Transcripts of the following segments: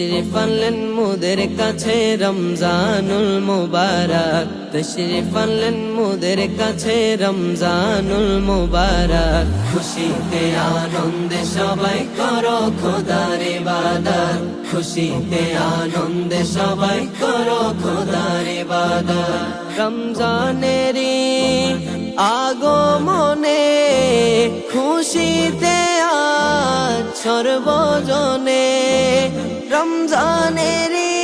তশরিফ আনলেন মোদের কাছে রমজানুল মুবারক। তশরিফ আনলেন মোদের কাছে রমজানুল মুবারক। খুশিতে আনন্দে সবাই করো খোদার ইবাদত। খুশিতে আনন্দে সবাই করো খোদার ইবাদত। রমজানেরই আগমনে খুশিতে আজ সর্বজনে রমজানেরই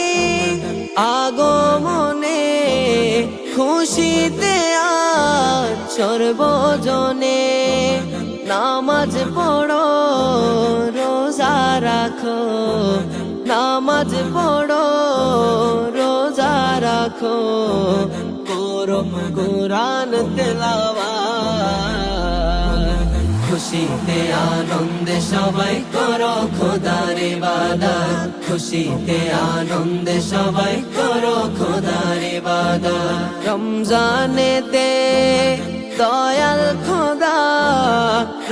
আগমনে খুশিতে সর্বজনে নামাজ পড়ো, রোজা রাখো, নামাজ পড়ো, রোজা রাখো। করো কোরআন তেলাওয়া খুশিতে আনন্দে সবাই করো খোদার ইবাদত খুশিতে আনন্দে সবাই করো খোদার ইবাদত রমজানেতে দয়াল খোদা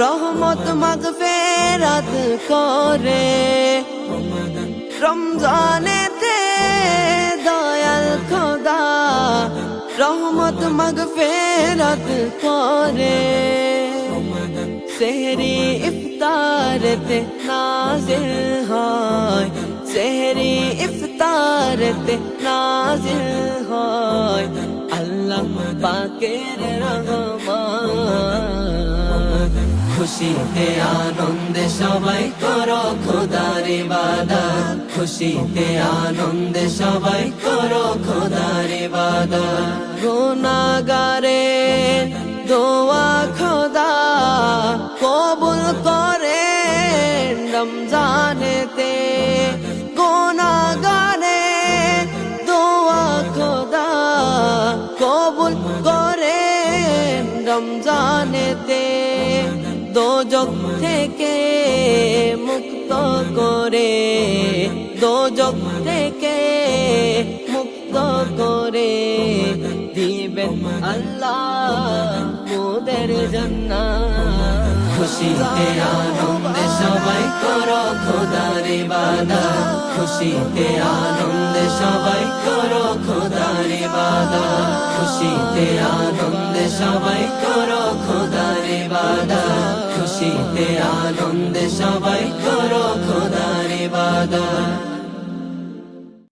রহমত মাগফিরাত করে। রমজানে রমজানেতে দয়াল খোদা রহমত মাগফিরাত করে। সেহরি ইফতারতে নাজিল হয় সেহরি ইফতারতে নাজিল হয় আল্লাহ পাকের রহমান খুশিতে আনন্দে সবাই করো খোদার ইবাদত খুশিতে আনন্দে সবাই করো খোদার ইবাদত গুনাগারে দোয়া কবুল করে রমজানেতে দোজক থেকে মুক্ত করে, দোজক থেকে মুক্ত করে দিবেন আল্লাহ মোদের জান্নাত। খুশিতে আনন্দে সবাই করো খোদার ইবাদত। খুশিতে আনন্দে সবাই করো খোদার ইবাদত। খুশিতে আনন্দে সবাই করো খোদার বাদা খুশিতে আনন্দে সবাই করো